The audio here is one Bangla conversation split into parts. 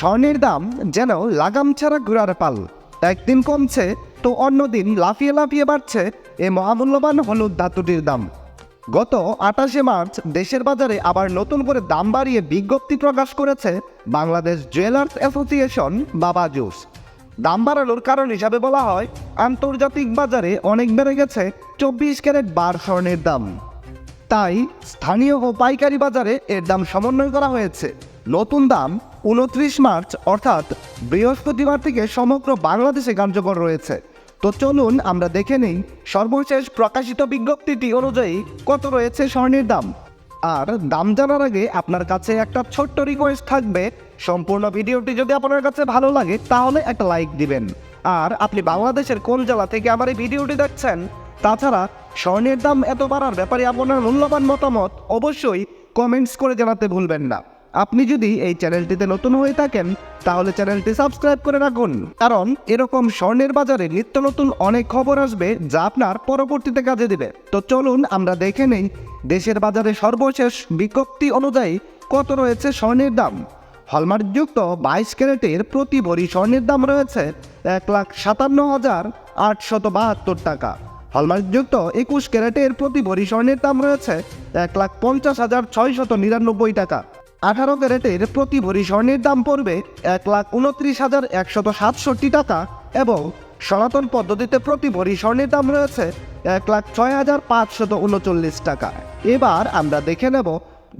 স্বর্ণের দাম যেন লাগাম ছাড়া ঘোরার পাল। একদিন কমছে, তো অন্যদিন লাফিয়ে লাফিয়ে বাড়ছে এ মহামূল্যবান হলুদ ধাতুটির দাম। গত আঠাশে মার্চ দেশের বাজারে আবার নতুন করে দাম বাড়িয়ে বিজ্ঞপ্তি প্রকাশ করেছে বাংলাদেশ জুয়েলার্স অ্যাসোসিয়েশন বাবা জুস। দাম বাড়ানোর কারণ হিসাবে বলা হয়, আন্তর্জাতিক বাজারে অনেক বেড়ে গেছে চব্বিশ ক্যারেট বার স্বর্ণের দাম। তাই স্থানীয় ও পাইকারি বাজারে এর দাম সমন্বয় করা হয়েছে। নতুন দাম উনত্রিশ মার্চ, অর্থাৎ বৃহস্পতিবার থেকে সমগ্র বাংলাদেশে কার্যকর রয়েছে। তো চলুন আমরা দেখে নেই সর্বশেষ প্রকাশিত বিজ্ঞপ্তিটি অনুযায়ী কত রয়েছে স্বর্ণের দাম। আর দাম জানার আগে আপনার কাছে একটা ছোট্ট রিকোয়েস্ট থাকবে। সম্পূর্ণ ভিডিওটি যদি আপনার কাছে ভালো লাগে, তাহলে একটা লাইক দিবেন। আর আপনি বাংলাদেশের কোন জেলা থেকে আমার এই ভিডিওটি দেখছেন, তাছাড়া স্বর্ণের দাম এত বাড়ার ব্যাপারে আপনার মূল্যবান মতামত অবশ্যই কমেন্টস করে জানাতে ভুলবেন না। আপনি যদি এই চ্যানেলটিতে নতুন হয়ে থাকেন, তাহলে চ্যানেলটি সাবস্ক্রাইব করে রাখুন। কারণ এরকম স্বর্ণের বাজারে নিত্য নতুন অনেক খবর আসবে যা আপনার পরবর্তীতে কাজে দিবে। তো চলুন আমরা দেখে নেই দেশের বাজারে সর্বশেষ বিজ্ঞপ্তি অনুযায়ী কত রয়েছে স্বর্ণের দাম। হলমার্কযুক্ত বাইশ ক্যারেটের প্রতি ভরি স্বর্ণের দাম রয়েছে এক লাখ সাতান্ন হাজার আটশত বাহাত্তর টাকা। হলমার্কযুক্ত একুশ ক্যারেটের প্রতি ভরি স্বর্ণের দাম রয়েছে এক লাখ পঞ্চাশ হাজার ছয়শত নিরানব্বই টাকা। আঠারো ক্যারেটের প্রতি ভরি স্বর্ণের দাম পড়বে এক লাখ উনত্রিশ হাজার একশত সাতষট্টি টাকা এবং সনাতন পদ্ধতিতে প্রতি ভরি স্বর্ণের দাম রয়েছে এক লাখ ছয় হাজার পাঁচশত উনচল্লিশ টাকা। এবার আমরা দেখে নেব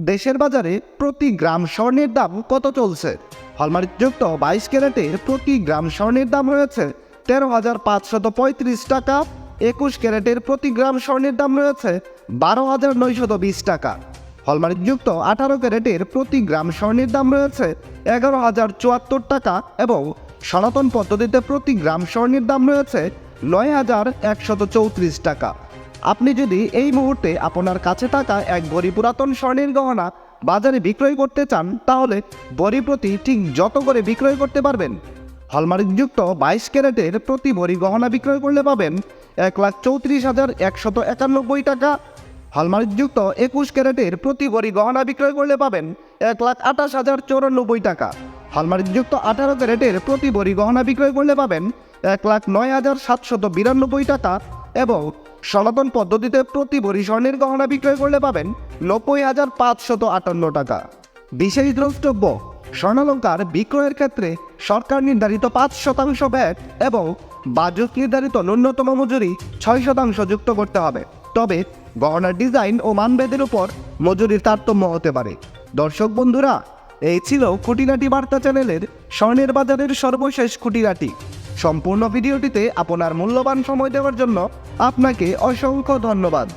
দেশের বাজারে প্রতি গ্রাম স্বর্ণের দাম কত চলছে। হলমার্কযুক্ত বাইশ ক্যারেটের প্রতি গ্রাম স্বর্ণের দাম রয়েছে তেরো হাজার পাঁচশত পঁয়ত্রিশ টাকা, একুশ ক্যারেটের প্রতি গ্রাম স্বর্ণের দাম রয়েছে বারো হাজার নয়শত বিশ টাকা। হলমার্কযুক্ত আঠারো ক্যারেটের প্রতি গ্রাম স্বর্ণের দাম রয়েছে এগারো হাজার চুয়াত্তর টাকা এবং সনাতন পদ্ধতিতে প্রতি গ্রাম স্বর্ণের দাম রয়েছে নয় হাজার একশত চৌত্রিশ টাকা। আপনি যদি এই মুহূর্তে আপনার কাছে থাকা এক ভরি পুরাতন স্বর্ণের গহনা বাজারে বিক্রয় করতে চান, তাহলে ভরি প্রতি ঠিক যত করে বিক্রয় করতে পারবেন হলমার্কযুক্ত বাইশ ক্যারেটের প্রতি ভরি গহনা বিক্রয় করলে পাবেন এক লাখ চৌত্রিশ হাজার একশত একানব্বই টাকা হলমার্কযুক্ত একুশ ক্যারেটের প্রতি ভরি গহনা বিক্রয় করলে পাবেন এক লাখ আঠাশ হাজার চৌরানব্বই টাকা। হলমার্কযুক্ত আঠারো ক্যারেটের প্রতি ভরি গহনা বিক্রয় করলে পাবেন এক লাখ নয় হাজার সাতশত বিরানব্বই টাকা এবং সনাতন পদ্ধতিতে প্রতি ভরি স্বর্ণের গহনা বিক্রয় করলে পাবেন নব্বই হাজার পাঁচশত আটান্ন টাকা। বিশেষ দ্রষ্টব্য, স্বর্ণালঙ্কার বিক্রয়ের ক্ষেত্রে সরকার নির্ধারিত পাঁচ শতাংশ ব্যাট এবং বাজেট নির্ধারিত ন্যূনতম মজুরি ছয় শতাংশ যুক্ত করতে হবে। তবে গহনার ডিজাইন ও মানভেদের উপর মজুরির তারতম্য হতে পারে। দর্শক বন্ধুরা, এই ছিল খুঁটিনাটি বার্তা চ্যানেলের স্বর্ণের বাজারের সর্বশেষ খুঁটিনাটি। সম্পূর্ণ ভিডিওটিতে আপনার মূল্যবান সময় দেওয়ার জন্য আপনাকে অসংখ্য ধন্যবাদ।